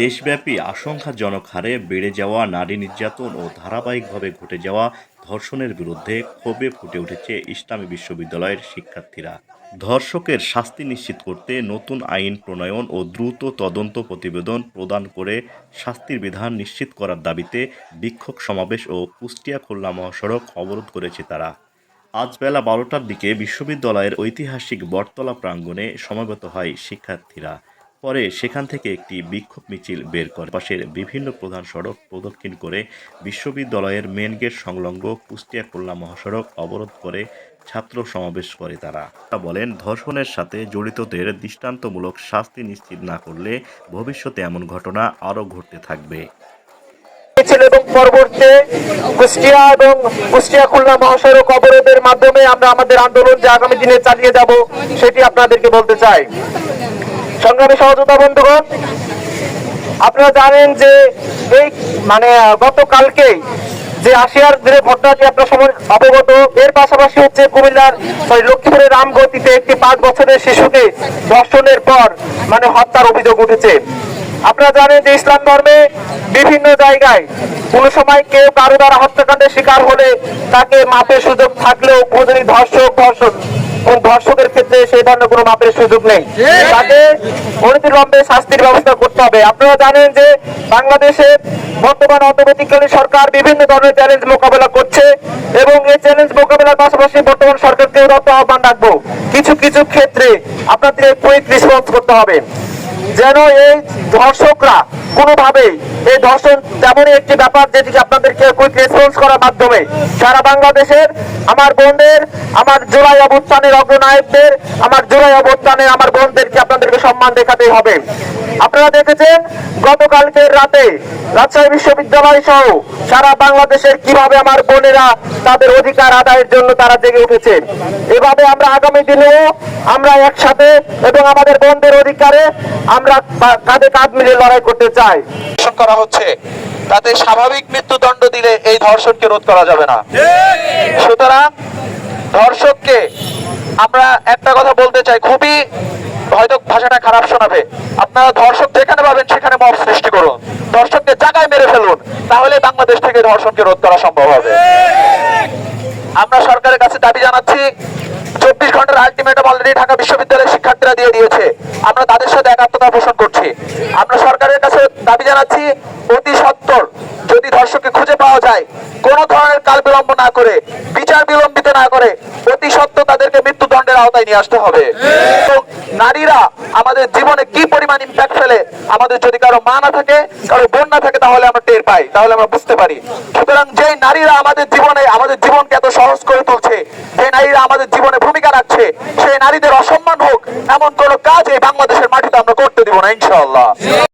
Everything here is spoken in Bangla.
দেশব্যাপী আশঙ্কাজনক হারে বেড়ে যাওয়া নারী নির্যাতন ও ধারাবাহিকভাবে ঘটে যাওয়া ধর্ষণের বিরুদ্ধে ক্ষোভে ফুটে উঠেছে ইসলামী বিশ্ববিদ্যালয়ের শিক্ষার্থীরা। ধর্ষকের শাস্তি নিশ্চিত করতে নতুন আইন প্রণয়ন ও দ্রুত তদন্ত প্রতিবেদন প্রদান করে শাস্তির বিধান নিশ্চিত করার দাবিতে বিক্ষোভ সমাবেশ ও কুষ্টিয়া খুলনা মহাসড়ক অবরোধ করেছে তারা। আজ বেলা বারোটার দিকে বিশ্ববিদ্যালয়ের ঐতিহাসিক বটতলা প্রাঙ্গণে সমবেত হয় শিক্ষার্থীরা। পরে সেখান থেকে একটি বিক্ষোভ মিছিল বের করে। পাশের বিভিন্ন প্রধান সড়ক প্রদক্ষিণ করে বিশ্ববিদ্যালয়ের মেন গেট সংলগ্ন কুষ্টিয়া খুলনা মহাসড়ক অবরোধ করে ছাত্র সমাবেশ করে তারা। তা বলেন, ধর্ষণের সাথে জড়িতদের দৃষ্টান্তমূলক শাস্তি নিশ্চিত না করলে ভবিষ্যতে এমন ঘটনা আরও ঘটতে থাকবে। এবং পরবর্তীতে কুষ্টিয়া এবং কুষ্টিয়া খুলনা মহাসড়ক অবরোধের মাধ্যমে আমরা আমাদের আন্দোলন যে আগামী দিনে চালিয়ে যাব, সেটি আপনাদেরকে বলতে চাই। সংগ্রামী সহযোগিতা বন্ধুগণ, আপনারা জানেন যে এই মানে গতকালকে যে আশিয়ার ধরে ঘটনাটি আপনার সময় অবগত, এর পাশাপাশি হচ্ছে কুমিল্লার সরি লক্ষ্মীপুরের রামগতিতে একটি পাঁচ বছরের শিশুকে ধর্ষণের পর মানে হত্যার অভিযোগ উঠেছে। আপনারা জানেন যে ইসলাম ধর্মে বিভিন্ন জায়গায় কোনো সময় কেউ কারও দ্বারা হত্যাকাণ্ডের শিকার হলে তাকে মাপের সুযোগ থাকলেও কোনো ধর্ষক ধর্ষণ কোন ধর্ষকের ক্ষেত্রে সেই ধরনের কোনো মাপের সুযোগ নেই। তাকে অনতিবিলম্বে শাস্তির ব্যবস্থা করতে হবে। আপনারা জানেন যে বাংলাদেশে বর্তমান সরকার বিভিন্ন ধরনের চ্যালেঞ্জ মোকাবেলা করছে এবং এই চ্যালেঞ্জ মোকাবেলার পাশাপাশি বর্তমান সরকারকে রত আহ্বান রাখব। কিছু কিছু ক্ষেত্রে আপনাদের কুইক রেসপন্স করতে হবে। যেন এই ধর্ষকরা কোনোভাবেই এই ধর্ষণ তেমনই একটি ব্যাপার যেটিকে আপনাদেরকে কুইক রেসপন্স করার মাধ্যমে সারা বাংলাদেশের, আমার বোনদের, আমার জুলাই অবস্থানের অগ্রনায়কদের, আমার জুলাই অবস্থানের আমার বোনদেরকে আপনাদেরকে সম্মান দেখাতে হবে। আপনারা দেখেছেন, গতকালকের রাতে রাজশাহী বিশ্ববিদ্যালয় সহ সারা বাংলাদেশের কীভাবে আমার বোনেরা তাদের অধিকার আদায়ের জন্য তারা জেগে উঠেছে। এভাবে আমরা আগামী দিনেও আমরা একসাথে এবং আমাদের বোনদের অধিকারে আমরা কাঁধে কাঁধ মিলিয়ে লড়াই করতে চাই। করা হচ্ছে, তাতে স্বাভাবিক মৃত্যুদণ্ড দিলে এই ধর্ষণকে রোধ করা যাবে না। সুতরাং ধর্ষককে আমরা একটা কথা বলতে চাই, খুবই হয়তো ভাষাটা খারাপ শোনাবে। আপনারা ধর্ষক যেখানে পাবেন সেখানে মব সৃষ্টি করুন। ধর্ষককে জায়গায় মেরে ফেলুন, তাহলে বাংলাদেশ থেকে ধর্ষণকে রোধ করা সম্ভব হবে। আমরা সরকারের কাছে দাবি জানাচ্ছি, চব্বিশ ঘণ্টার আলটিমেটাম অলরেডি ঢাকা বিশ্ববিদ্যালয়ের শিক্ষার্থীরা দিয়ে দিয়েছে। আমরা তাদের সাথে একাত্মতা পোষণ করছি। আমরা সরকারের কাছে দাবি জানাচ্ছি, অতি সত্বর যদি ধর্ষককে খুঁজে পাওয়া যায়, কোন ধরনের কাল বিলম্ব না করে, বিচার বিলম্বিত না করে, অতি সত্ত্বর তাদেরকে মৃত্যুদণ্ডের আওতায় নিয়ে আসতে হবে। নারীরা আমাদের জীবনে কি পরিমাণ ইম্প্যাক্ট ফেলে, আমাদের যদি কারও মা না থাকে, কারও বোন না থাকে, তাহলে আমরা টের পাই, তাহলে আমরা বুঝতে পারি। সুতরাং যে নারীরা আমাদের জীবনে, আমাদের জীবনকে এত সহজ করে তুলছে, যে নারীরা আমাদের জীবনে ভূমিকা হচ্ছে সেই নারীদের অসম্মান হোক, এমন কোন কাজ এই বাংলাদেশের মাটিতে আমরা করতে দিব না ইনশাল্লাহ